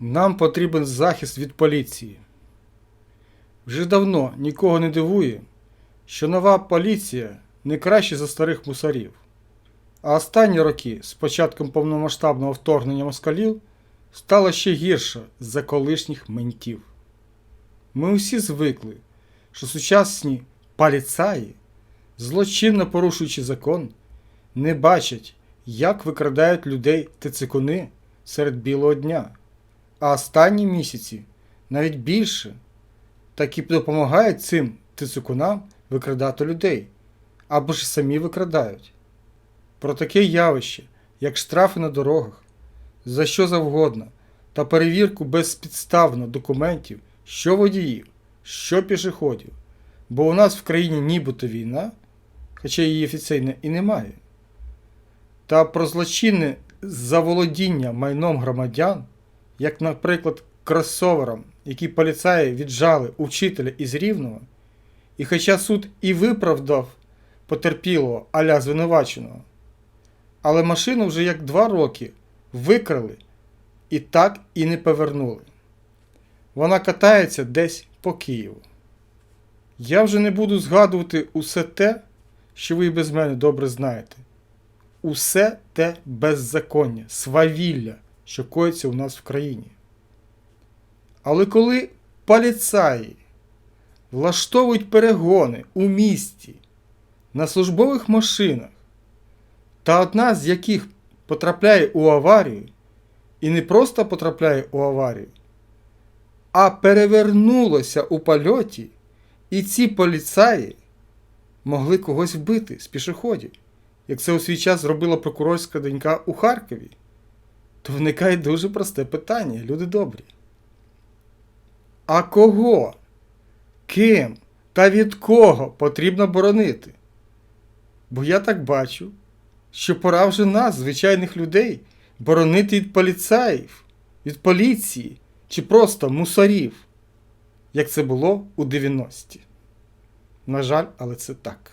Нам потрібен захист від поліції. Вже давно нікого не дивує, що нова поліція не краще за старих мусорів. А останні роки з початком повномасштабного вторгнення москалів стало ще гірше за колишніх ментів. Ми усі звикли, що сучасні поліцаї, злочинно порушуючи закон, не бачать, як викрадають людей тицикуни серед білого дня. А останні місяці навіть більше. Таки допомагають цим тицикунам викрадати людей. Або ж самі викрадають. Про таке явище, як штрафи на дорогах, за що завгодно, та перевірку безпідставно документів, що водіїв, що пішоходів, бо у нас в країні нібито війна, хоча її офіційно і немає, та про злочинне заволодіння майном громадян, як, наприклад, кросовером, які поліцаї віджали у вчителя із Рівного, і хоча суд і виправдав потерпілого аля звинуваченого, але машину вже як два роки викрали і так і не повернули. Вона катається десь по Києву. Я вже не буду згадувати усе те, що ви без мене добре знаєте. Усе те беззаконня, свавілля, що коїться у нас в країні. Але коли поліцаї влаштовують перегони у місті на службових машинах, та одна з яких потрапляє у аварію, і не просто потрапляє у аварію, а перевернулося у польоті, і ці поліцаї могли когось вбити з пішоходів, як це у свій час зробила прокурорська донька у Харкові, то виникає дуже просте питання, люди добрі. А кого? Ким та від кого потрібно боронити? Бо я так бачу, що пора вже нас, звичайних людей, боронити від поліцаїв, від поліції чи просто мусорів, як це було у 90-ті. На жаль, але це так.